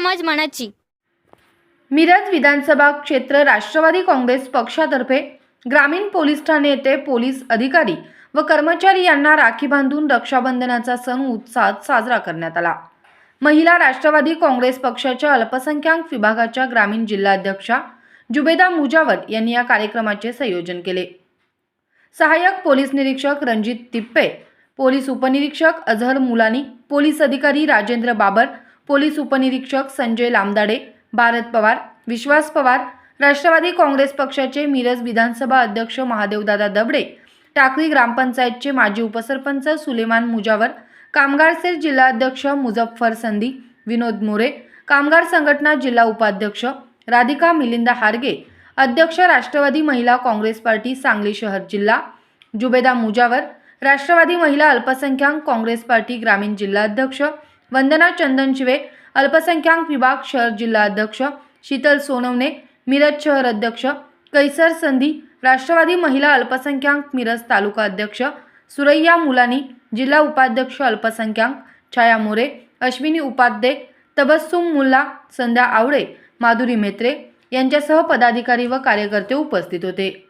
मनाची. मिरज विधानसभा क्षेत्र राष्ट्रवादी काँग्रेस पक्षातर्फे ग्रामीण पोलीस ठाणे येथे पोलीस अधिकारी व कर्मचारी यांना राखी बांधून रक्षाबंधनाचा सण उत्साहात साजरा करण्यात आला. महिला राष्ट्रवादी काँग्रेस पक्षाच्या अल्पसंख्याक विभागाच्या ग्रामीण जिल्हाध्यक्षा जुबेदा मुजावर यांनी या कार्यक्रमाचे संयोजन केले. सहाय्यक पोलीस निरीक्षक रणजित तिप्पे पोलीस उपनिरीक्षक अझहर मुलानी पोलीस अधिकारी राजेंद्र बाबर पोलीस उपनिरीक्षक संजय लामदाडे भारत पवार विश्वास पवार राष्ट्रवादी काँग्रेस पक्षाचे मिरज विधानसभा अध्यक्ष महादेवदादा दबडे टाकळी ग्रामपंचायतचे माजी उपसरपंच सुलेमान मुजावर कामगार सेल जिल्हाध्यक्ष मुझफ्फर संधी विनोद मोरे कामगार संघटना जिल्हा उपाध्यक्ष राधिका मिलिंदा हारगे अध्यक्ष राष्ट्रवादी महिला काँग्रेस पार्टी सांगली शहर जिल्हा जुबेदा मुजावर राष्ट्रवादी महिला अल्पसंख्याक काँग्रेस पार्टी ग्रामीण जिल्हाध्यक्ष वंदना चंदनशिवे अल्पसंख्याक विभाग शहर जिल्हा अध्यक्ष शीतल सोनवणे मिरज शहर अध्यक्ष कैसर संधी राष्ट्रवादी महिला अल्पसंख्याक मिरज तालुका अध्यक्ष सुरैया मुलानी जिल्हा उपाध्यक्ष अल्पसंख्याक छाया मोरे अश्विनी उपाध्ये तबस्सुम मुल्ला संध्या आवळे माधुरी मेत्रे यांच्यासह पदाधिकारी व कार्यकर्ते उपस्थित होते.